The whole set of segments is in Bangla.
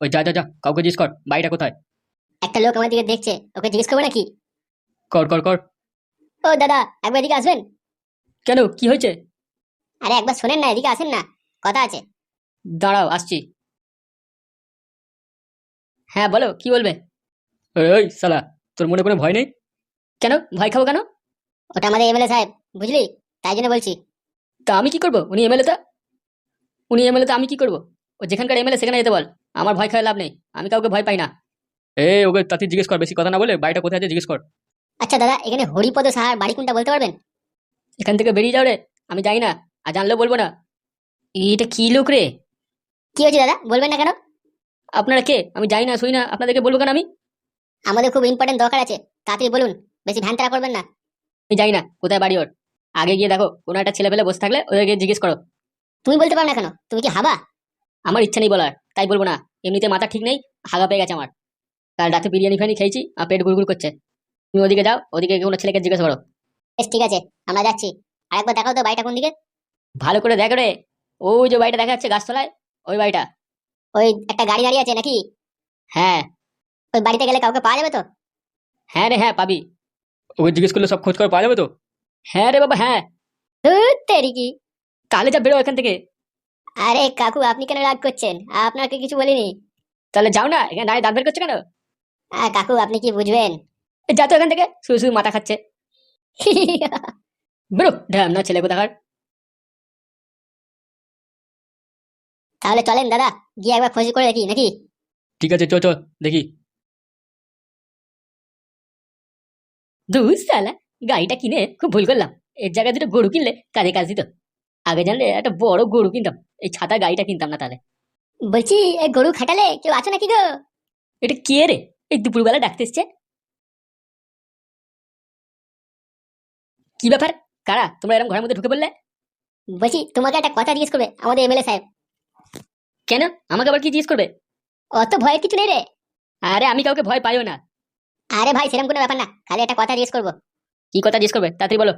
ওই যা যা যা কাউকে জিজ্ঞেস কর বাড়িটা কোথায়? একটা লোক আমার দিকে দেখছে ওকে জিজ্ঞেস করব নাকি? কর কর কর। ও দাদা একবার এদিকে আসবেন? কেন কি হয়েছে? আরে একবার শোনেন না এদিকে আসেন না কথা আছে। দাঁড়াও আসছি। হ্যাঁ বলো কি বলবে? ওই, সালা তোর মনে কোনো ভয় নেই? কেন ভয় খাব কেন? ওটা আমাদের এমএলএ সাহেব বুঝলি? তাই জন্য বলছি। তা আমি কি করব? উনি এমএলএ তা? উনি এমএলএ তা আমি কি করব? ও যেখানকার এমএলএ সেখানে যেতে বল। আমার ভয় খাওয়া লাভ নেই। আমি কাউকে ভয় পাই না। এ ওকে তাতে জিজ্ঞেস কর বেশি কথা না বলে বাড়িটা কোথায় আছে জিজ্ঞেস কর। আচ্ছা দাদা এখানে হরিপদ সাহার বাড়ি কোনটা বলতে পারবেন? এখান থেকে বেরিয়ে যাও রে আমি যাই না আর জানলেও বলব না। এটা কি লোক রে? কি হয়েছে দাদা বলবেন না কেন? আপনারা কে? আমি যাই না শুই না আপনাদেরকে বলব কেন আমি? আমাদের খুব ইম্পর্টেন্ট দরকার আছে তাড়াতাড়ি বলুন বেশি ভ্যান তারা করবেন না। আমি যাই না কোথায় বাড়ি ওর? আগে গিয়ে দেখো কোনো একটা ছেলে পেলে বসে থাকলে ওদেরকে জিজ্ঞেস করো। তুমি বলতে পারো না কেন? তুমি কি হাবা? আমার ইচ্ছা নেই বলার তাই বলব না। এমনিতে মাথা ঠিক নেই হাগা পেয়ে গেছে আমার। কাল রাতে বিরিয়ানি ফিরিয়ানি খেয়েছি আর পেট গুড়গুড় করছে। তুমি ওদিকে যাও ওদিকে কোনো ছেলেকে জিজ্ঞেস করো। বেশ ঠিক আছে আমরা যাচ্ছি। আরেকবার দেখাও তো বাড়িটা কোন দিকে। ভালো করে দেখো রে ওই যে বাড়িটা দেখা যাচ্ছে গাছতলায় ওই বাড়িটা। ওই একটা গাড়ি দাঁড়িয়ে আছে নাকি? হ্যাঁ। ওই বাড়িতে গেলে কাউকে পাওয়া যাবে তো? হ্যাঁ রে হ্যাঁ পাবি। ওকে জিজ্ঞেস করলে সব খোঁজ করে পাওয়া যাবে তো? হ্যাঁ রে বাবা হ্যাঁ। ধুর তেরি কি তাহলে যা বেরো এখান থেকে। আরে কাকু আপনি কেন রাগ করছেন? আপনাকে কিছু বলিনি। তাহলে যাও না এখানে দাঁড়িয়ে দাঁত বের করছ কেন? আহ, কাকু আপনি কি বুঝবেন? যা তো এখান থেকে শুধু শুধু মাথা খাচ্ছে। বেরো ঢ্যাম না ছেলে কোথাকার। তাহলে চলেন দাদা গিয়ে একবার খোঁজ করে দেখি নাকি? ঠিক আছে চ চ দেখি। সালা গাড়িটা কিনে খুব ভুল করলাম। এর জায়গায় দুটো গরু কিনলে কাজে কাজ দিত। আগে জানলে একটা বড় গরু কিনতাম। এই ছাতা গাড়িটা কিনতাম না তাহলে। বলছি এই গরু খাটালে কেউ আছো নাকি গো? এটা কে রে? এই দুপুরবেলা ডাকতে এসছে। কি ব্যাপার? কারা? তোমরা এরকম ঘরের মধ্যে ঢুকে পড়লে? বলছি তোমাকে একটা কথা জিজ্ঞেস করবে আমাদের এমএলএ সাহেব। কেন? আমাকে আবার কি জিজ্ঞেস করবে? অত ভয়ের কিছু নেই রে। আরে আমি কাউকে ভয় পাইও না। আরে ভাই সেরকম কোনো ব্যাপার না। খালি একটা কথা জিজ্ঞেস করব। কি কথা জিজ্ঞেস করবে? তাড়াতাড়ি বলো।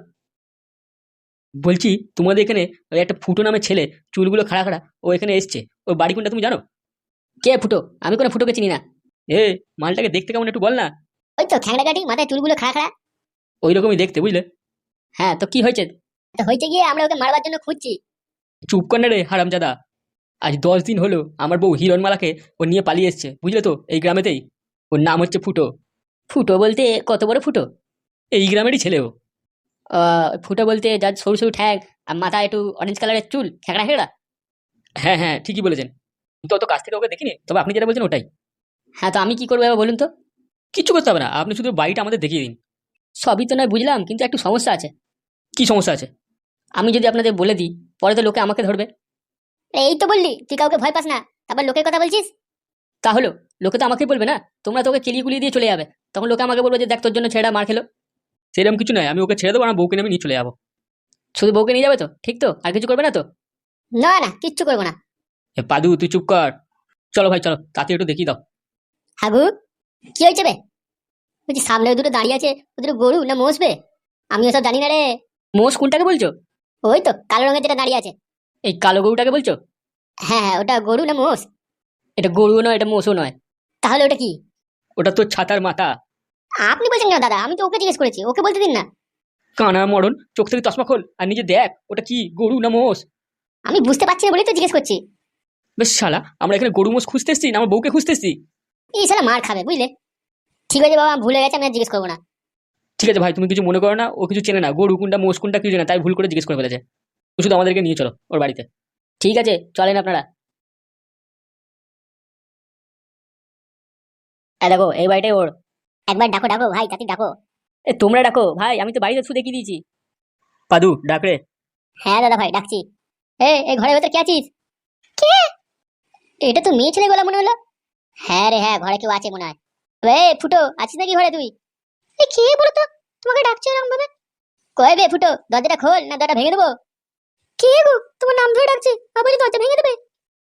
বলছি তোমাদের এখানে ওই একটা ফুটো নামের ছেলে চুলগুলো খাড়া খাড়া ও এখানে এসছে। ওই বাড়ি কোনটা তুমি জানো? কে ফুটো? আমি কোনো ফুটোকে চিনি না। এ মালটাকে দেখতে কেমন একটু বল না। ওই তো খ্যাংড়া কাটি মাথায় চুলগুলো খাড়া খাড়া। ওই রকমই দেখতে বুঝলে? হ্যাঁ তো কি হয়েছে? তো হয়েছে গিয়ে আমরা ওকে মারবার জন্য খুঁজছি। চুপ কর না রে হারামজাদা। আজ দশ দিন হলো আমার বউ হিরণমালাকে ও নিয়ে পালিয়ে এসছে বুঝলে তো এই গ্রামেতেই। ওর নাম হচ্ছে ফুটো। ফুটো বলতে কত বড় ফুটো? এই গ্রামেরই ছেলে ও। ফুটো বলতে যার সরু সরু ঠ্যাং আর মাথায় একটু অরেঞ্জ কালারের চুল খেঁকড়া খেঁকড়া হ্যাঁ হ্যাঁ ঠিকই বলেছেন। কিন্তু অত কাছ থেকে ওকে দেখিনি? তবে আপনি যেটা বলছেন ওটাই। হ্যাঁ তো আমি কি করব এবার বলুন তো? কিচ্ছু করতে হবে না আপনি শুধু বাড়িটা আমাদের দেখিয়ে দিন। সবই তো নয় বুঝলাম কিন্তু একটু সমস্যা আছে। কি সমস্যা আছে? আমি যদি আপনাদের বলে দিই পরে তো লোকে আমাকে ধরবে। এই তো বললি তুই কাউকে ভয় পাস না তারপর লোকের কথা বলছিস? তাহলে লোকে তো আমাকেই বলবে না? তোমরা তোকে কুলিয়ে দিয়ে চলে যাবে। তখন লোকে আমাকে বলবে যে দেখ তোর জন্য ছেলেটা মার খেলো। সেরকম কিছু নয় আমি ওকে ছেড়ে দেবো আমার বউকে নিয়ে আমি নিয়ে চলে যাব। শুধু বউকে নিয়ে যাবে তো? ঠিক তো? আর কিছু করবে না তো? না না কিচ্ছু করব না। এ পাদু তুই চুপ কর। চলো ভাই চলো তাতে একটু দেখিয়ে দাও। হাগু কি হয়েছে বে? বলছি সামনে ওই দুটো দাঁড়িয়ে আছে ওই দুটো গরু না মোষবে আমি ওসব জানি না রে। মোষ কোনটাকে বলছো? ওই তো কালো রঙের যেটা দাঁড়িয়ে আছে। এই কালো গরুটাকে বলছো? হ্যাঁ হ্যাঁ ওটা গরু না মোষ? এটা গরুও নয় এটা মোষও নয়। তাহলে ওটা কি? ওটা তোর ছাতার মাথা। আপনি বলছেন কেন দাদা? আমি তো ওকে জিজ্ঞেস করেছি। ওকে বলতে দিন না। কানা মরণ চোখ থেকে চশমা খোল আর নিজে দেখ ওটা কি গরু না মোষ? আমি বুঝতে পারছি না বলেই তো জিজ্ঞেস করছি। বেশ শালা আমরা এখানে গরু মোষ খুঁজতে এসছি না আমার বউকে খুঁজতে এসছি? এই সালা মার খাবে বুঝলে? ঠিক আছে বাবা ভুলে গেছে আমি আর জিজ্ঞেস করব না। ঠিক আছে ভাই তুমি কিছু মনে করো না ও কিছু চেনে না। গরু কোনটা মোষ কোনটা কিছু চেনে না, তাই ভুল করে জিজ্ঞেস করে ফেলেছে। ও শুধু আমাদেরকে নিয়ে চলো ওর বাড়িতে। ঠিক আছে চলেন আপনারা। এ দেখো এই বাড়িটাই ওর। একবার ডাকো ডাকো ভাই তাতে ডাকো। এ তোমরা ডাকো ভাই আমি তো বাড়িতে শুধু দেখিয়ে দিয়েছি। পাদু ডাক রে। হ্যাঁ দাদা ভাই ডাকছি। এ এই ঘরের ভেতর কে আছিস? কে? এটা তো মেয়ে ছেলে গলা মনে হলো। হ্যাঁ রে হ্যাঁ ঘরে কেউ আছে মনে হয়। রে ফুটো আছিস নাকি ঘরে তুই? এ কে বলো তো? তোমাকে ডাকছে এরকম ভাবে কয় বে ফুটো দরজাটা খোল না দরজা ভেঙে দেবো? কে গো? তোমার নাম ধরে ডাকছে আবার দরজা ভেঙে দেবে।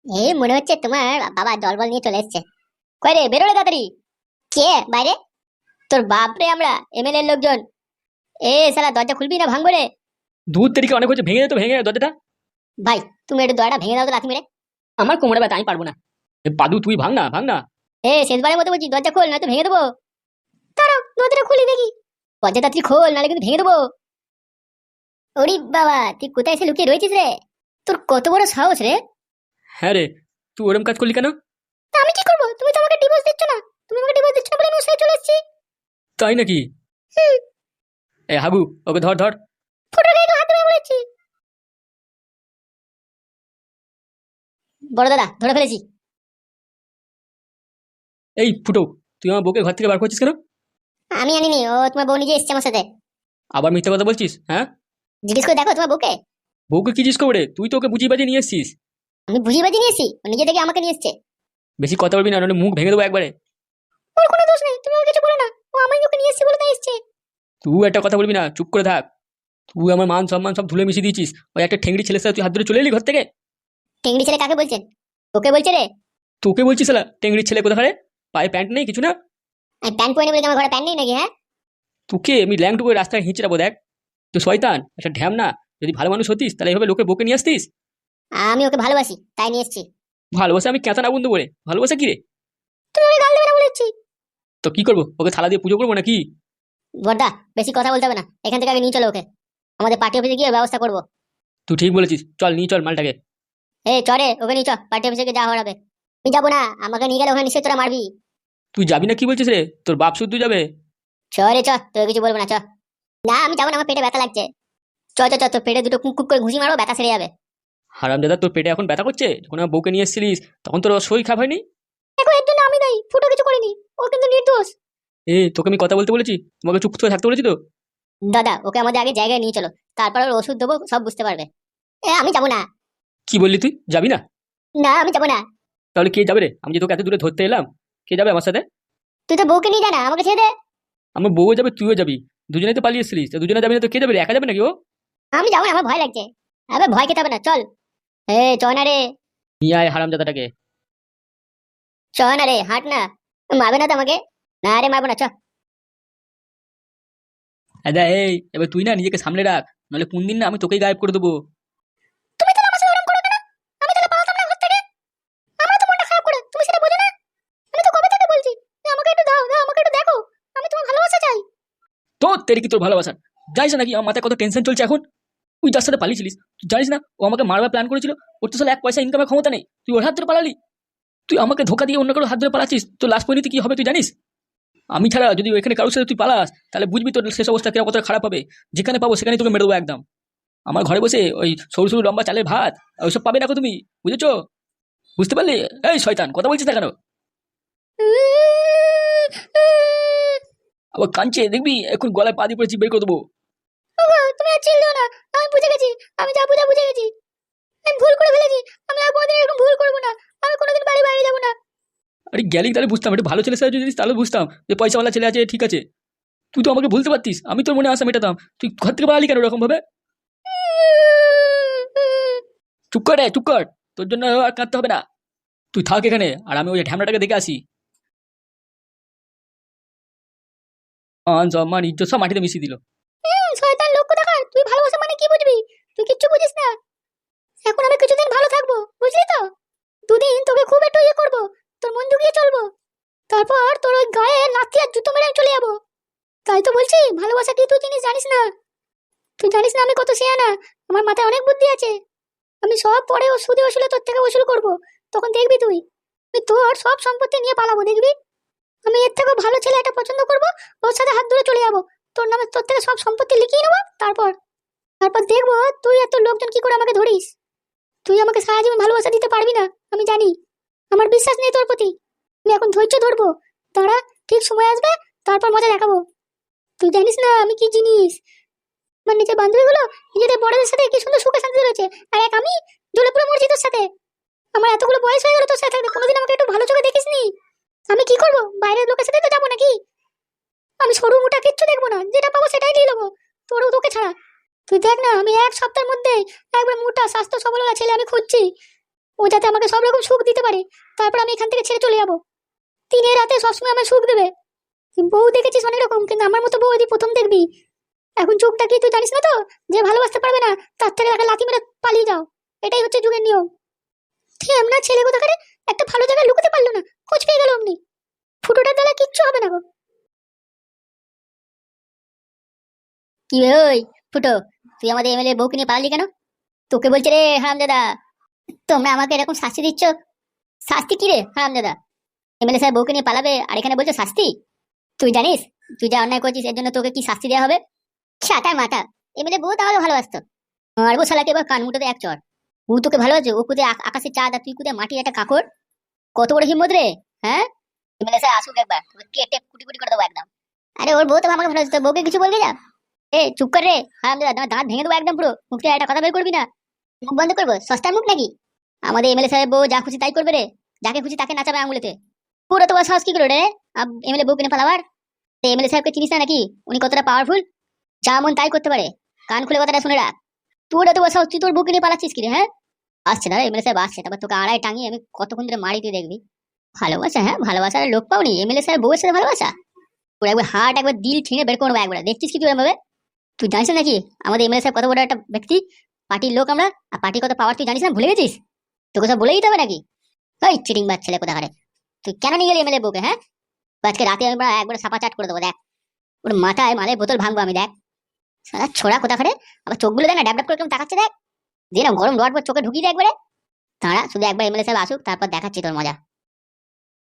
এ মনে হচ্ছে তোমার বাবা দলবল নিয়ে চলে এসছে। কয় রে বেরোলে তাড়াতাড়ি। কে বাইরে? তোর বাপ রে আমরা এমএলএ লোকজন। এ শালা দরজা খুলবি না ভাঙবো রে? দুধ তেরিকে অনেক হচ্ছে ভেঙে দে তো ভেঙে দে দরজাটা। ভাই তুমি একটু দরজাটা ভেঙে দাও তো লাথি মেরে। আমার কোমরে ব্যথা আমি পারব না। এ পাদু তুই ভাঙ না ভাঙ না। এ শেষবারের মতো বলছি দরজা খোল নয়তো ভেঙে দেবো। দাঁড়াও দরজাটা খুলি দেখি। দরজা তাড়াতাড়ি খোল নাহলে কিন্তু ভেঙে দেবো। ওরে বাবা তুই কোথায় এসে লুকিয়ে রয়েছিস রে? তোর কত বড় সাহস রে? হ্যাঁ রে তুই ওরম কাজ করলি কেন? তা আমি কি করব? তুমি তো আমাকে ডিভোর্স দিচ্ছ না। তুমি আমাকে ডিভোর্স দিচ্ছ না বলে আমি ওর সাথে চলে এসেছি। তাই নাকি? এ হাগু ওকে ধর ধর। বড় দাদা ধরে ফেলেছি। এই ফুটো তুই আমার বউকে ঘর থেকে বার করছিস কেন? আমি আনিনি ও তোমার বউ নিজে এসছে আমার সাথে। আবার মিথ্যা কথা বলছিস হ্যাঁ? জিজ্ঞেস করে দেখো তোমার বউকে। বউকে কি জিজ্ঞেস করে তুই তো ওকে বুঝিয়ে বাজিয়ে নিয়ে এসছিস। আমি বুঝিয়ে বাজি নিয়ে এসেছি ও নিজে থেকে আমাকে নিয়ে এসছে। বেশি কথা বলবি না নাহলে মুখ ভেঙে দেবো একবারে। ওর কোনো দোষ নেই তুমি ওর কিছু বলো না। ও আমাকে ওকে নিয়ে এসছে বলে তাই এসছে। তুই একটা কথা বলবি না চুপ করে থাক। তুই আমার মান সম্মান সব ধুলে মিশিয়ে দিয়েছিস। ওই একটা ঠেংড়ি ছেলের সাথে তুই হাত ধরে চলে এলি ঘর থেকে? টেংরি ছেলে কাকে বলছেন? ওকে বলছে রে। তোকে বলছিস টেংড়ির ছেলে পায়ে প্যান্ট নেই কিছু না? আমি প্যান্ট পরে বলে কি আমার ঘরে প্যান্ট নেই নাকি হ্যাঁ? তোকে আমি ল্যাংটুকু রাস্তায় হিঁচে যাব দেখ। তুই শয়তান একটা ঢ্যাম না যদি ভালো মানুষ হতিস তাহলে এইভাবে লোকে বকে নিয়ে আসতিস? আমি ওকে ভালোবাসি তাই নিয়ে এসেছি। ভালোবাসা আমি কেঁচা না বন্ধু বলে। ভালোবাসা কি রে? তুমি গাল দেবে না বলেছি তো কি করব? ওকে থালা দিয়ে পুজো করব নাকি? বড়দা বেশি কথা বলতে হবে না। এখান থেকে আগে নিয়ে চলো ওকে। আমাদের পার্টি অফিসে গিয়ে ব্যবস্থা করব। তুই ঠিক বলেছিস। চল নিয়ে চল মালটাকে। এই চরে ওকে নিয়ে চ। পার্টি অফিসে গিয়ে যা হওয়ার হবে। আমি যাব না আমাকে নিয়ে গেলে ওখানে নিশ্চয়ই তোরা মারবি। তুই যাবি না কি বলছিস রে? তোর বাপ শুদ্ধ যাবে? চরে চ। তোর কিছু বলব না চ। না আমি যাব না আমার পেটে ব্যথা লাগছে। চ চ চ তোর পেটে দুটো কুক কুক করে ঘুষি মারবো ব্যথা সেরে যাবে। হারাম দাদা তোর পেটে এখন ব্যথা করছে? যখন আমার বউকে নিয়ে এসেছিলিস তখন তোর শরীর খারাপ হয়নি? দেখো এর জন্য আমি দায়ী। ফুটো কিছু করিনি। ও কিন্তু নির্দোষ। এ তোকে আমি কথা বলতে বলেছি? তোমাকে চুপ করে থাকতে বলেছি তো? দাদা ওকে আমাদের আগে জায়গায় নিয়ে চলো। তারপর ওর ওষুধ দেবো সব বুঝতে পারবে। এ আমি যাব না। কি বললি তুই? যাবি না? না আমি যাব না। তাহলে কে যাবে রে? আমি যে তোকে এত দূরে ধরতে এলাম কে যাবে আমার সাথে? তুই তো বউকে নিয়ে যা না আমাকে ছেড়ে দে। আমার বউও যাবে তুইও যাবি। দুজনেই তো পালিয়ে এসেছিলিস। তো দুজনে যাবি না তো কে যাবে রে? একা যাবে নাকি ও? আমি যাব না আমার ভয় লাগছে। আবে ভয় খেতে হবে না চল। এ চ না রে। নিয়ে আয় হারাম দাদাটাকে চ না রে হাঁট না। মারবে না তো আমাকে না রে মারবো না চ। দাদা এই এবার তুই না নিজেকে সামলে রাখ নাহলে কোন দিন না আমি তোকেই গায়েব করে দেবো। তুমি তাহলে আমার সাথে ওরকম করো কেন? আমি তাহলে পালাতাম না ঘর থেকে? আমরা তো মনটা খারাপ করে তুমি সেটা বোঝো না। আমি তো কবে থেকে বলছি যে আমাকে একটু দাও দাও আমাকে একটু দেখো আমি তোমার ভালোবাসা চাই। তোর তেরি কি তোর ভালোবাসা? জানিস নাকি আমার মাথায় কত টেনশন চলছে এখন? তুই যার সাথে পালিয়েছিলিস তুই জানিস না ও আমাকে মারবার প্ল্যান করেছিল ওর তো সালে এক পয়সা ইনকামের ক্ষমতা নেই তুই ওর হাত ধরে পালালি। তুই আমাকে ধোকা দিয়ে অন্য কারও হাত ধরে পালাচ্ছিস? তো লাস্ট পরিণতি কি হবে তুই জানিস? আমি ছাড়া যদি এখানে কারোর সাথে তুই পালাস, তাহলে বুঝবি তোর শেষ অবস্থা কীরকম কতটা খারাপ হবে। যেখানে পাবো সেখানে তোকে মেরে দেবো একদম। আমার ঘরে বসে ওই সরু সরু লম্বা চালের ভাত ওইসব পাবে না তুমি, বুঝেছ? বুঝতে পারলি? এই শয়তান, কথা বলছিস না কেন? আবার কাঁদছে, দেখবি? এখন গলায় পা দিয়ে পড়েছি, বের করে দেবো। না, আমি বুঝে গেছি, আমি যা বুঝা বুঝে গেছি। আমি ভুল করে ফেলেছি, আমি আর কোনোদিন এরকম ভুল করব না। আমি কোনোদিন বাড়ি বাইরে যাব না। আরে গেলি তাহলে বুঝতাম একটু ভালো ছেলের সাথে যদি তাহলে বুঝতাম যে পয়সাওয়ালা ছেলে আছে ঠিক আছে। তুই তো আমাকে ভুলতে পারতিস আমি তোর মনে আসা মেটাতাম। তুই ঘর থেকে পালালি কেন ওরকম ভাবে চুপ কর রে, চুপ কর। তোর জন্য আর কাঁদতে হবে না। তুই থাক এখানে আর আমি ওই ঢ্যামড়াটাকে দেখে আসি। মান সম্মান ইজ্জত সব মাটিতে মিশিয়ে দিল। শয়তান লোক কোথাকার তুই ভালোবাসা মানে কি বুঝবি তুই কিচ্ছু বুঝিস না এখন আমি কিছুদিন ভালো থাকব বুঝলি তো দুদিন তোকে খুব একটু ইয়ে করব তোর মন জুগিয়ে চলবো তারপর তোর ওই গায়ে লাথি আর জুতো মেরে আমি চলে যাব তাই তো বলছি ভালোবাসা কি তুই জিনিস জানিস না? তুই জানিস না আমি কত শেয়ানা? আমার মাথায় অনেক বুদ্ধি আছে। আমি সব পরে ও সুদে ওসুলে তোর থেকে ওসুল করব। তখন দেখবি তুই? আমি তোর সব সম্পত্তি নিয়ে পালাবো, দেখবি? আমি এর থেকেও ভালো ছেলে একটা পছন্দ করব, ওর সাথে হাত ধরে চলে যাব। তোর নামে তোর থেকে সব সম্পত্তি লিখিয়ে নেব, তারপর? তারপর দেখব তুই এত লোকজন কি করে আমাকে ধরিস? তুই আমাকে সারা জীবন ভালোবাসা দিতে পারবি না, আমি জানি। আমার বিশ্বাস নেই তোর প্রতি। আমি এখন ধৈর্য ধরবো। তারা ঠিক সময় আসবে, তারপর মজা দেখাবো। তুই জানিস না আমি কি জিনিস? আমার নিজের বান্ধবীগুলো নিজেদের বড়দের সাথে কি সুন্দর সুখে শান্তি রয়েছে? আর এক আমি জ্বলে পুরো মরছি তোর সাথে। আমার এতগুলো বয়স হয়ে গেল তোর সাথে কোনোদিন আমাকে একটু ভালো চোখে দেখিসনি? আমি কি করব? বাইরের লোকের সাথে তো যাব নাকি? আমি সরু মোটা কিচ্ছু দেখব না, যেটা পাবো সেটাই নিয়ে নেব তোর তোকে ছাড়া। তুই দেখ না, আমি এক সপ্তাহের মধ্যে একবার মোটা, স্বাস্থ্য সবলতা ছেলে আমি খুঁজছি। ও যাতে আমাকে সব রকম সুখ দিতে পারে। তারপর আমি এখান থেকে ছেড়ে চলে যাব। দিনে রাতে সবসময় আমার সুখ দেবে। বউ দেখেছিস অনেক রকম কিন্তু আমার মতো বউ প্রথম দেখবি। এখন চোখটা কি তুই জানিস না তো? যে ভালোবাসতে পারবে না, তার থেকে একটা লাথি মেরে পালিয়ে যাও। এটাই হচ্ছে যুগের নিয়ম। ঠিক আমরা ছেলে কোথাকারে একটা ভালো জায়গায় লুকোতে পারল না, খোঁজ পেয়ে গেল অমনি। ফুটোটার দ্বারা কিচ্ছু হবে না গো। কি ওই, ফুটো, তুই আমাদের এমএলএ বউকে নিয়ে পালালি কেন? তোকে বলছে রে হারাম দাদা তোমরা আমাকে এরকম শাস্তি দিচ্ছ? শাস্তি কি রে হারাম দাদা এমএলএ সাহেব বউকে নিয়ে পালাবে, আর এখানে বলছো শাস্তি? তুই জানিস, তুই যা অন্যায় করছিস, এর জন্য তোকে কি শাস্তি দেওয়া হবে? ছাতা মাথা এমএলএ বউ তাহলে ভালোবাসতো। আর বউ শালাকে এবার কান মুটোতে এক চর। ও তোকে ভালোবাসে, ও কুদে আকাশে চাঁদ আর তুই কুদে মাটি একটা কাকড়। কত বড় হিম্মত রে হ্যাঁ? এমএলএ সাহেব আসুক একবার, তোকে কেটে কুটি কুটি করে দেবো একদম। আরে ওর বউ তো আমাকে ভালোবাসতো বউকে কিছু বলবি না? এ, চুপ কর রে হারাম দাঁত ভেঙে দেবো একদম পুরো। মুখ থেকে একটা কথা বের করবি না? মুখ বন্ধ করব? সস্তার মুখ নাকি? আমাদের এমএলএ সাহেব বউ যা খুশি তাই করবে রে। যাকে খুশি তাকে নাচাবে আঙুলেতে। পুরো তো সাহস কি করে রে এমএলএ বউ কিনে পালাবার এমএলএ সাহেবকে চিনিস না নাকি উনি কতটা পাওয়ারফুল যা মন তাই করতে পারে কান খুলে কথাটা শুনে রাখ তোর এত সাহস তুই তোর বুকে নিয়ে পালাচ্ছিস কি রে হ্যাঁ আসছে না এমএলএ সাহেব আসছে তারপর তোকে আড়াই টাঙিয়ে আমি কতক্ষণ ধরে মারি তুই দেখবি ভালোবাসা হ্যাঁ ভালোবাসার লোক পাওনি এমএলএ সাহেব বউয়ের সাথে ভালোবাসা তোর একবার হার্ট একবার দিল ছিঁড়ে বের করব একবার দেখছিস কি তুই এভাবে তুই জানিস নাকি আমাদের এমএলএ সাহেব কত বড় একটা ব্যক্তি পার্টির লোক আমরা আর পার্টির কত পাওয়ার তুই জানিস না ভুলে গেছিস তোকে সব বলে দিতে হবে নাকি ওই চিটিং বাদ ছেলে কোথা তুই কেন নিয়ে গেলি এমএলএ বউকে হ্যাঁ? আজকে রাতে আমি একবার সাপা চাট করে দেবো, দেখ। ওর মাথায় মালে বোতল ভাঙবো আমি, দেখ। সারা ছোড়া কোথা করে আবার চোখগুলো দেখ না ড্যাপ ড্যাপ করে কেমন তাকাচ্ছে, দেখ। দিয়ে না গরম রড পর চোখে ঢুকিয়ে দেখ একবারে। তারা শুধু একবার এমএলএ সাহেব আসুক, তারপর দেখাচ্ছি তোর মজা।